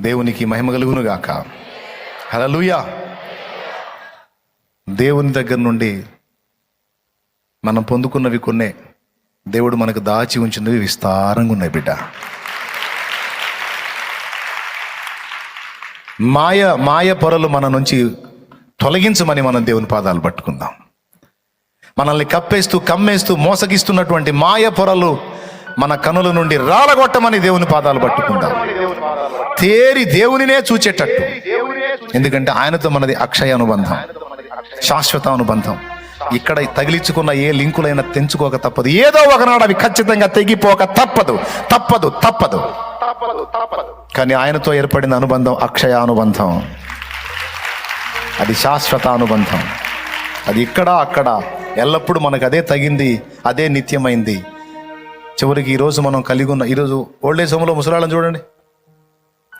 దేవునికి మహిమ కలుగునుగాక హలో హల్లెలూయా. దేవుని దగ్గర నుండి మనం పొందుకున్నవి కొన్నే దేవుడు మనకు దాచి ఉంచినవి విస్తారంగా ఉన్నాయి బిడ్డ. మాయ మాయ పొరలు మన నుంచి తొలగించమని మనం దేవుని పాదాలు పట్టుకుందాం. మనల్ని కప్పేస్తూ కమ్మేస్తూ మోసగిస్తున్నటువంటి మాయ పొరలు మన కనుల నుండి రాలగొట్టమని దేవుని పాదాలు పట్టుకుంటాం. తేరి దేవునినే చూచేటట్టు. ఎందుకంటే ఆయనతో మనది అక్షయ అనుబంధం శాశ్వత అనుబంధం. ఇక్కడ తగిలించుకున్న ఏ లింకులైనా తెంచుకోక తప్పదు. ఏదో ఒకనాడు అవి ఖచ్చితంగా తెగిపోక తప్పదు. తప్పదు తప్పదు. కానీ ఆయనతో ఏర్పడిన అనుబంధం అక్షయ అనుబంధం. అది శాశ్వత అనుబంధం. అది ఇక్కడ అక్కడ. ఎల్లప్పుడూ మనకు అదే తగింది అదే నిత్యమైంది. చివరికి ఈరోజు మనం కలిగి ఉన్న ఈరోజు ఓల్డేజ్ హోమ్లో ముసలాళ్ళని చూడండి.